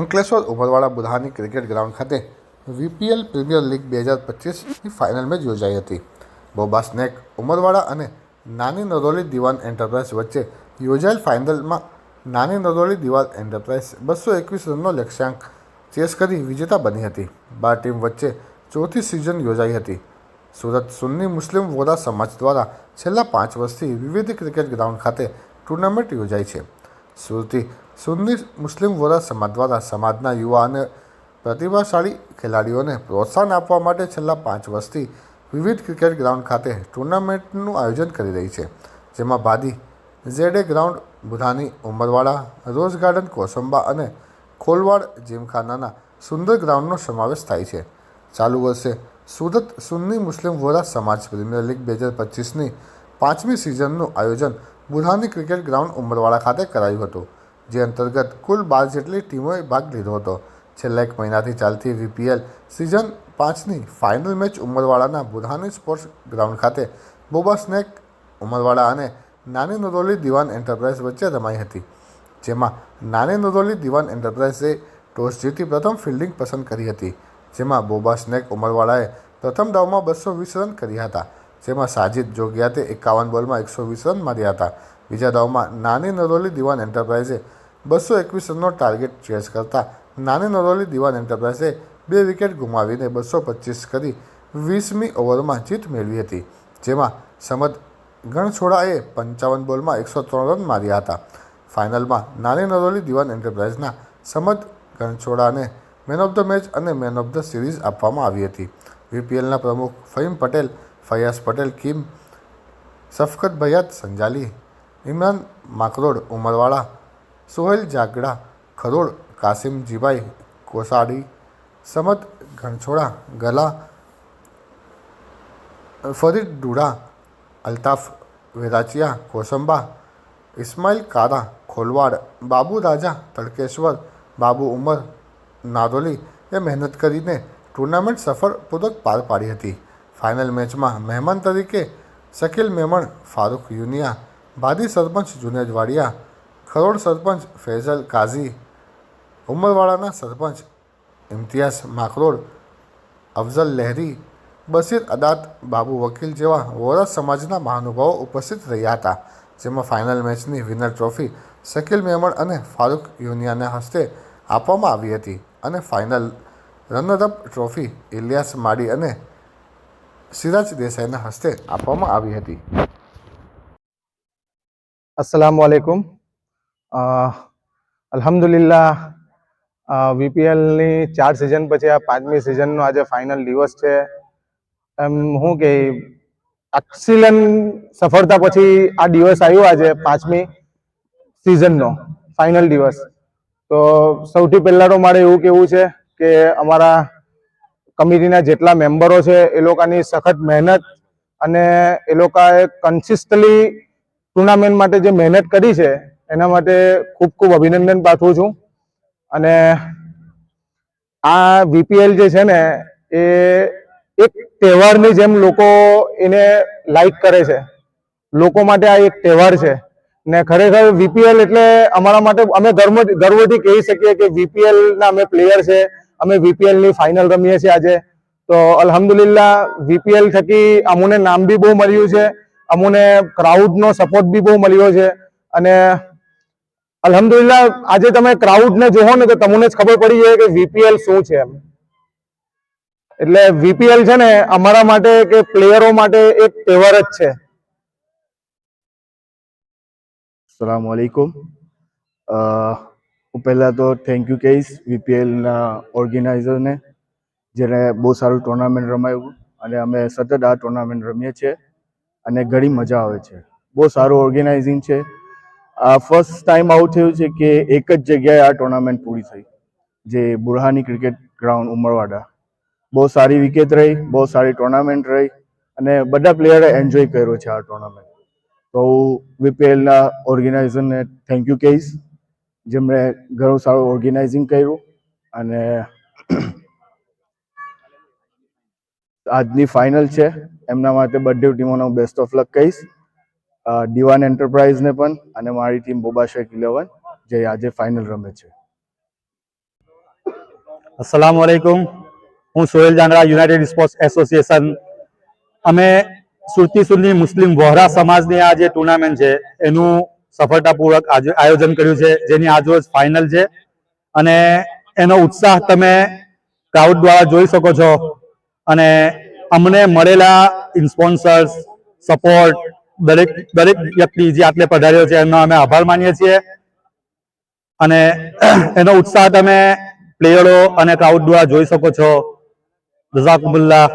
Ankleshwar Umarwada Budhani cricket ground ખાતે VPL premier league બે હજાર પચીસની ફાઇનલ મેચ યોજાઈ હતી. બોબા સ્નેક ઉમરવાડા અને નાની નરોલી દિવાન એન્ટરપ્રાઇઝ વચ્ચે યોજાયેલ ફાઇનલમાં નાની નરોલી દિવાન એન્ટરપ્રાઇઝ બસો એકવીસ રનનો લક્ષ્યાંક ચેસ કરી વિજેતા બની હતી. બાર ટીમ વચ્ચે ચોથી સિઝન યોજાઈ હતી. સુરત સુન્ની મુસ્લિમ વોરા સમાજ દ્વારા છેલ્લા પાંચ વર્ષથી વિવિધ ક્રિકેટ ગ્રાઉન્ડ ખાતે ટુર્નામેન્ટ યોજાય છે. સુરતી સુન્ની મુસ્લિમ વોરા સમાજ દ્વારા સમાજના યુવા અને પ્રતિભાશાળી ખેલાડીઓને પ્રોત્સાહન આપવા માટે છેલ્લા પાંચ વર્ષથી વિવિધ ક્રિકેટ ગ્રાઉન્ડ ખાતે ટુર્નામેન્ટનું આયોજન કરી રહી છે, જેમાં બાદી, ઝેડે ground, Budhani, Umarwada, rose garden, Kosamba અને ખોલવાડ જીમખાનાના સુંદર ગ્રાઉન્ડનો સમાવેશ થાય છે. ચાલુ વર્ષે સુરત સુન્ની મુસ્લિમ વોરા સમાજ પ્રીમિયર લીગ બે હજાર પચીસની પાંચમી સિઝનનું આયોજન બુધાની ક્રિકેટ ગ્રાઉન્ડ ઉમરવાડા ખાતે કરાયું હતું. જે અંતર્ગત કુલ બાર જેટલી ટીમોએ ભાગ લીધો હતો. છેલ્લા એક મહિનાથી ચાલતી વીપીએલ સિઝન પાંચની ફાઇનલ મેચ ઉમરવાડાના બુધાની સ્પોર્ટ્સ ગ્રાઉન્ડ ખાતે બોબા સ્નેક ઉમરવાડા અને નાની નરોલી દિવાન એન્ટરપ્રાઇઝ વચ્ચે રમાઈ હતી. જેમાં નાની નરોલી દિવાન એન્ટરપ્રાઇઝે ટોસ જીતી પ્રથમ ફિલ્ડિંગ પસંદ કરી હતી. જેમાં બોબા સ્નેક ઉમરવાડાએ પ્રથમ દાવમાં બસો વીસ રન કર્યા હતા. જેમાં સાજિદ જોગિયાતે એકાવન બોલમાં એકસો વીસ રન માર્યા હતા. બીજા દાવમાં નાની નરોલી દિવાન એન્ટરપ્રાઇઝે બસો એકવીસ રનનો ટાર્ગેટ ચેસ કરતા નાની નરોલી દિવાન એન્ટરપ્રાઇઝે બે વિકેટ ગુમાવીને બસો પચીસ કરી વીસમી ઓવરમાં જીત મેળવી હતી. જેમાં સમદ ગણછોડાએ પંચાવન બોલમાં એકસો ત્રણ રન માર્યા હતા. ફાઇનલમાં નાની નરોલી દિવાન એન્ટરપ્રાઇઝના સમદ ગણછોડાને મેન ઓફ ધ મેચ અને મેન ઓફ ધ સિરીઝ આપવામાં આવી હતી. વીપીએલના પ્રમુખ ફહીમ પટેલ, ફયાઝ પટેલ, કિમ, સફકત ભૈયાત, સંજાલી, ઇમરાન માકરોડ ઉમરવાડા સોહેલ જાગડા ખરોડ કાસિમજીભાઈ કોસાડી, સમત ઘણછોડા ગલા, ફરીદ ડુડા, અલ્તાફ વેરાચિયા, કોસંબા, ઇસ્માઇલ કારા, ખોલવાડ, બાબુ રાજા, તડકેશ્વર, બાબુ ઉમર નારોલી એ મહેનત કરીને ટુર્નામેન્ટ સફળપૂર્વક પાર પાડી હતી. ફાઇનલ મેચમાં મહેમાન તરીકે શકીલ મેમણ ફારૂક યુનિયા, બાદી સરપંચ જુનેદ વાડિયા ખરોડ સરપંચ ફૈઝલ કાઝી, ઉમરવાડાના સરપંચ ઇમ્તિયાઝ માકરોડ અફઝલ લહેરી, બશીર અદાત બાબુ વકીલ જેવા વોરા સમાજના મહાનુભાવો ઉપસ્થિત રહ્યા હતા, જેમાં ફાઇનલ મેચની વિનર ટ્રોફી શકીલ મેમણ અને ફારૂક યુનિયાના હસ્તે આપવામાં આવી હતી અને ફાઇનલ રનરઅપ ટ્રોફી ઇલિયાસ માડી અને સિરાજ દેસાઈના હસ્તે આપવામાં આવી હતી. અસલામ વાલેકુમ અલ્હમ્દુલિલ્લાહ વીપીએલની ચાર સિઝન પછી આ પાંચમી સિઝનનો આજે ફાઇનલ દિવસ છે. એમ હું કે એક્સિલન સફળતા પછી આ દિવસ આવ્યો આજે પાંચમી સિઝનનો ફાઇનલ દિવસ. તો સૌથી પહેલાં તો મારે એવું કેવું છે કે અમારા કમિટીના જેટલા મેમ્બરો છે એ લોકોની સખત મહેનત અને એ લોકોએ કન્સિસ્ટલી ટુર્નામેન્ટ માટે જે મહેનત કરી છે એના માટે ખૂબ ખૂબ અભિનંદન પાઠવું છું. અને આ વીપીએલ જે છે ને, એ એક તહેવારની જેમ લોકો એને લાઈક કરે છે. લોકો માટે આ એક તહેવાર છે. ને ખરેખર વીપીએલ એટલે અમારા માટે, અમે ગર્વ ગર્વથી કહી શકીએ કે વીપીએલ ના અમે પ્લેયર છે. અમે વીપીએલની ફાઇનલ રમીએ છીએ આજે. તો અલ્હમ્દુલિલ્લાહ વીપીએલ થકી અમુને નામ બી બહુ મળ્યું છે. અમુને ક્રાઉડનો સપોર્ટ બી બહુ મળ્યો છે. અને અલ્હમ્દુલિલ્લાહ, આજે તમે ક્રાઉડને જોવો ને તો તમને જ ખબર પડી જાય કે વીપીએલ શું છે એમ. એટલે વીપીએલ છે ને અમારા માટે કે પ્લેયરો માટે એક તહેવાર જ છે. સલામ વાલેકુમ હું પહેલાં તો થેન્ક યુ કહીશ વીપીએલના ઓર્ગેનાઇઝરને જેને બહુ સારું ટુર્નામેન્ટ રમાયું અને અમે સતત આ ટુર્નામેન્ટ રમીએ છીએ અને ઘણી મજા આવે છે. બહુ સારું ઓર્ગેનાઇઝિંગ છે. આ ફર્સ્ટ ટાઈમ આવું થયું છે કે એક જ જગ્યાએ આ ટુર્નામેન્ટ પૂરી થઈ, જે બુરહાની ક્રિકેટ ગ્રાઉન્ડ ઉમરવાડા. બહુ સારી વિકેટ રહી, બહુ સારી ટુર્નામેન્ટ રહી અને બધા પ્લેયરે એન્જોય કર્યો છે આ ટુર્નામેન્ટ તો હું વીપીએલના ઓર્ગેનાઇઝરને થેન્ક યુ કહીશ, જેમણે ઘણું સારું ઓર્ગેનાઇઝિંગ કર્યું અને આજની ફાઇનલ છે. એમના માટે બધી ટીમોનો બેસ્ટ ઓફ લક કહીશ. દિવાન એન્ટરપ્રાઇઝને પણ અને મારી ટીમ બોબાશેક ઇલેવન, જે આજે ફાઇનલ રમે છે. અસલામ વાલેકુમ હું Sohel Jangda united sports association અમે સુરતી સુરની મુસ્લિમ વહોરા સમાજની આ જે ટુર્નામેન્ટ છે, એનું સફળતાપૂર્વક આયોજન કર્યું છે, જેની આજરોજ ફાઇનલ છે. અને એનો ઉત્સાહ તમે ક્રાઉડ દ્વારા જોઈ શકો છો. અને અમને મળેલા સ્પોન્સર્સ સપોર્ટ દરેક દરેક વ્યક્તિ જે આટલે પધાર્યો છે એમનો અમે આભાર માનીએ છીએ. અને એનો ઉત્સાહ તમે પ્લેયરો અને ક્રાઉડ દ્વારા જોઈ શકો છો. જઝાકુમુલ્લાહ